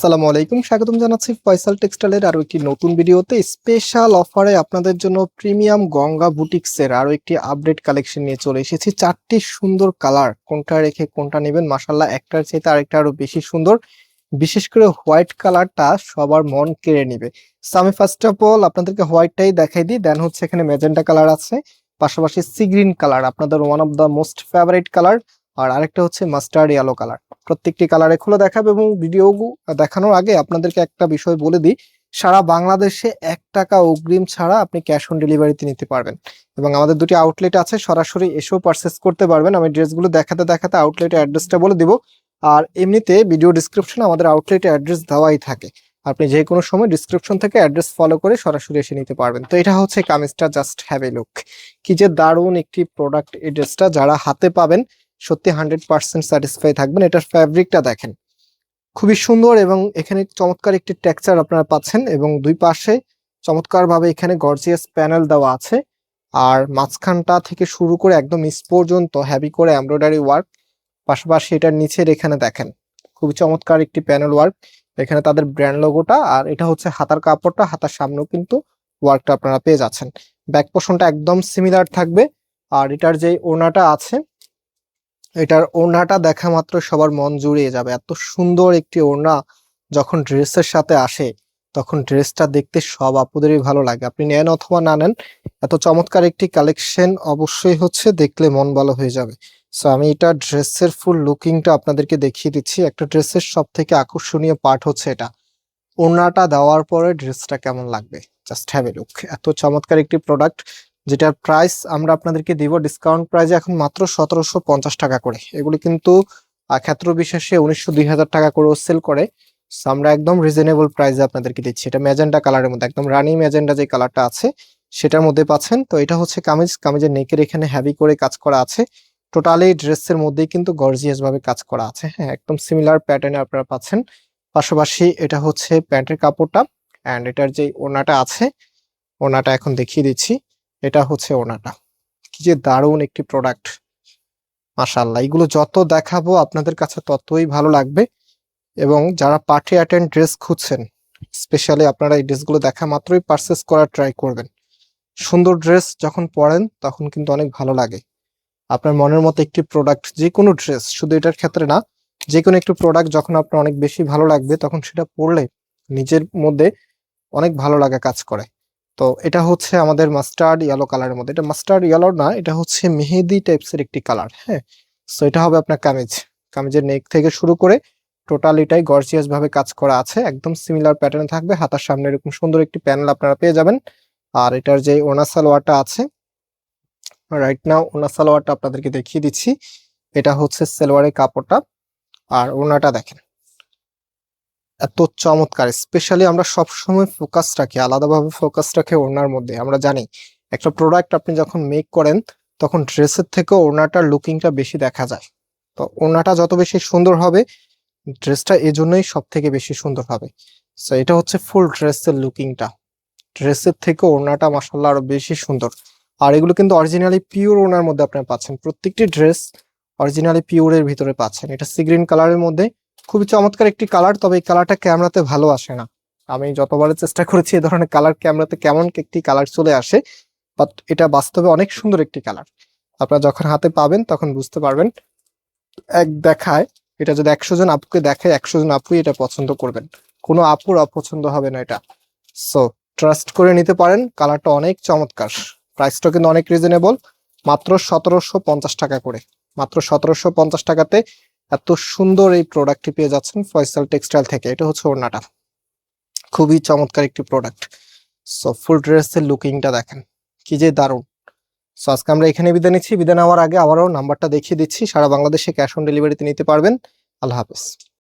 আসসালামু আলাইকুম। স্বাগতম জানাচ্ছি ফয়সাল টেক্সটাইলের আরও একটি নতুন ভিডিওতে। স্পেশাল অফারে আপনাদের জন্য প্রিমিয়াম গঙ্গা বুটিক্সের আরও একটি আপডেট কালেকশন নিয়ে চলে এসেছি। চারটি সুন্দর কালার, কোনটা রেখে কোনটা নেবেন মাসাল্লাহ একটার চাইতে আরেকটা আরও বেশি সুন্দর। বিশেষ করে হোয়াইট কালারটা সবার মন কেড়ে নিবে। সো আমি ফার্স্ট অফ অল আপনাদেরকে হোয়াইটটাই দেখাই দিই দেন হচ্ছে এখানে ম্যাজেন্টা কালার আছে। পাশাপাশি সি গ্রিন কালার, আপনাদের one of the most favourite colour. আর আরেকটা হচ্ছে মাস্টার্ড ইয়েলো কালার প্রত্যেকটি কালারে খুলে দেখাবে এবং ভিডিও দেখানোর আগে আপনাদেরকে একটা বিষয় বলে দিই, সারা বাংলাদেশে এক টাকা অগ্রিম ছাড়া আপনি ক্যাশ অন ডেলিভারিতে নিতে পারবেন। এবং আমাদের দুটি আউটলেট আছে, সরাসরি এসেও পারচেস করতে পারবেন। আমি ড্রেসগুলো দেখাতে দেখাতে আউটলেটের অ্যাড্রেসটা বলে দিব। আর এমনিতে ভিডিও ডিসক্রিপশনে আমাদের আউটলেটের অ্যাড্রেস দেওয়াই থাকে। আপনি যে কোনো সময় ডিসক্রিপশন থেকে অ্যাড্রেস ফলো করে সরাসরি এসে নিতে পারবেন। তো এটা হচ্ছে কামিজটা জাস্ট হ্যাভ এ লুক কি যে দারুণ একটি প্রোডাক্ট এই ড্রেসটা যারা হাতে পাবেন সত্যি হান্ড্রেড পার্সেন্ট স্যাটিসফাই থাকবেন। এটার ফ্যাব্রিকটা দেখেন। খুবই সুন্দর এবং এখানে চমৎকার একটি টেক্সচার আপনারা পাচ্ছেন এবং দুই পাশে চমৎকার ভাবে এখানে গর্জিয়াস প্যানেল দেওয়া আছে। আর মাঝখানটা থেকে শুরু করে একদম নিচ পর্যন্ত হ্যাভি করে এমব্রয়ডারি ওয়ার্ক পাশাপাশি এটার নিচের এখানে দেখেন, খুবই চমৎকার একটি প্যানেল ওয়ার্ক এখানে তাদের ব্র্যান্ড লোগোটা আর এটা হচ্ছে হাতার কাপড়টা, হাতার সামনেও কিন্তু ওয়ার্কটা আপনারা পেয়ে যাচ্ছেন। ব্যাক পোর্শনটা একদম সিমিলার থাকবে। আর এটার যে ওনাটা আছে এটার ওড়নাটা দেখা মাত্র সবার মন জুড়িয়ে যাবে। এত সুন্দর একটি ওড়না যখন ড্রেসের সাথে আসে, তখন ড্রেসটা দেখতে সব আপুদেরই ভালো লাগে। আপনি নেন অথবা না নেন, এত চমৎকার একটি কালেকশন অবশ্যই হচ্ছে দেখলে মন ভালো হয়ে যাবে। সো আমি এটা ড্রেসের ফুল লুকিংটা আপনাদেরকে দেখিয়ে দিচ্ছি। একটা ড্রেসের সব থেকে আকর্ষণীয় পার্ট হচ্ছে এটা। ওড়নাটা দেওয়ার পরে ড্রেসটা কেমন লাগবে? জাস্ট হ্যাভ এ লুক এত চমৎকার একটি প্রোডাক্ট যেটার প্রাইস আমরা আপনাদেরকে দিব ডিসকাউন্ট প্রাইসে এখন মাত্র সতেরোশো পঞ্চাশ টাকা করে। এগুলি কিন্তু ক্ষেত্র বিশেষে উনিশশো দুই হাজার টাকা করেও সেল করে। আমরা একদম রিজনেবল প্রাইসে আপনাদেরকে দিচ্ছি। এটা ম্যাজেন্ডা কালারের মধ্যে, একদম রানি ম্যাজেন্ডা যে কালারটা আছে, সেটার মধ্যে পাচ্ছেন। তো এটা হচ্ছে কামিজ, কামিজের নেকের এখানে হ্যাভি করে কাজ করা আছে। টোটালি ড্রেসের মধ্যেই কিন্তু গর্জিয়াস ভাবে কাজ করা আছে। হ্যাঁ একদম সিমিলার প্যাটার্নে আপনারা পাচ্ছেন। পাশাপাশি এটা হচ্ছে প্যান্টের কাপড়টা অ্যান্ড এটার যে ওনাটা আছে ওনাটা এখন দেখিয়ে দিচ্ছি। এটা হচ্ছে ওনাটা। কি যে দারুণ একটি প্রোডাক্ট মাশাল্লাহ এগুলো যত দেখাবো আপনাদের কাছে ততই ভালো লাগবে। এবং যারা পার্টি অ্যাটেন্ড ড্রেস খুঁজছেন স্পেশালি আপনারা এই ড্রেসগুলো দেখা মাত্রই পারচেস করার ট্রাই করবেন। সুন্দর ড্রেস যখন পরেন, তখন কিন্তু অনেক ভালো লাগে। আপনার মনের মতো একটি প্রোডাক্ট যে কোনো ড্রেস শুধু এটার ক্ষেত্রে না যে কোনো একটি প্রোডাক্ট যখন আপনার অনেক বেশি ভালো লাগবে, তখন সেটা পরলে নিজের মধ্যে অনেক ভালো লাগা কাজ করে। তো এটা হচ্ছে আমাদের মাস্টার্ড ইয়েলো কালারের মধ্যে। এটা মাস্টার্ড ইয়েলো না, এটা হচ্ছে মেহেদি টাইপসের একটি কালার হ্যাঁ? সো এটা হবে আপনার কামিজ। কামিজের নেক থেকে শুরু করে টোটালিটাই গর্জিয়াস ভাবে কাজ করা আছে। একদম সিমিলার প্যাটার্ন থাকবে। হাতার সামনে এরকম সুন্দর একটি প্যানেল আপনারা পেয়ে যাবেন। আর এটার যে ওনা সালোয়ারটা আছে রাইট নাও ওনা সালোয়ারটা আপনাদেরকে দেখিয়ে দিচ্ছি। এটা হচ্ছে সালোয়ারের কাপড়টা। আর ওনাটা দেখেন। এত চমৎকার স্পেশালি আমরা সবসময় ফোকাস রাখি, আলাদাভাবে ফোকাস রাখি ওড়নার মধ্যে। আমরা জানি, একটা প্রোডাক্ট আপনি যখন মেক করেন, তখন ড্রেসের থেকে ওড়নাটার লুকিংটা বেশি দেখা যায়। তো ওড়নাটা যত বেশি সুন্দর হবে, ড্রেসটা এজন্যই সব থেকে বেশি সুন্দর হবে। সো এটা হচ্ছে ফুল ড্রেসের লুকিংটা ড্রেসের থেকে ওড়নাটা মাসাল্লাহ আরও বেশি সুন্দর। আর এগুলো কিন্তু অরিজিনালি পিওর ওনার মধ্যে আপনারা পাচ্ছেন। প্রত্যেকটি ড্রেস অরিজিনালি পিওরের ভিতরে পাচ্ছেন। এটা সি গ্রিন কালারের মধ্যে খুবই চমৎকার একটি কালার তবে এই কালারটা ক্যামেরাতে ভালো আসে না। আমি যতবারের চেষ্টা করেছি এই ধরনের কালার ক্যামেরাতে কেমন একটি কালার চলে আসে বাট এটা বাস্তবে অনেক সুন্দর একটি কালার আপনারা যখন হাতে পাবেন তখন বুঝতে পারবেন। এক দেখায়, এটা যদি একশো জন আপুকে দেখায়, একশো জন আপুই এটা পছন্দ করবেন। কোনো আপুর অপছন্দ হবে না এটা। সো ট্রাস্ট করে নিতে পারেন কালারটা অনেক চমৎকার। প্রাইসটা কিন্তু অনেক রিজনেবল মাত্র সতেরোশো পঞ্চাশ টাকা করে। মাত্র সতেরোশো পঞ্চাশ টাকাতে এত সুন্দর এই প্রোডাক্টটি পেয়ে যাচ্ছেন ফয়সাল টেক্সটাইল থেকে। এটা হচ্ছে ওড়নাটা। খুবই চমৎকার একটি প্রোডাক্ট সো ফুল ড্রেসের লুকিংটা দেখেন। কি যে দারুণ। সো আজকে আমরা এখানে বিদায় নিচ্ছি। বিদায় নেওয়ার আগে আবারও নাম্বারটা দেখিয়ে দিচ্ছি। সারা বাংলাদেশে ক্যাশ অন ডেলিভারিতে নিতে পারবেন। আল্লাহ হাফেজ।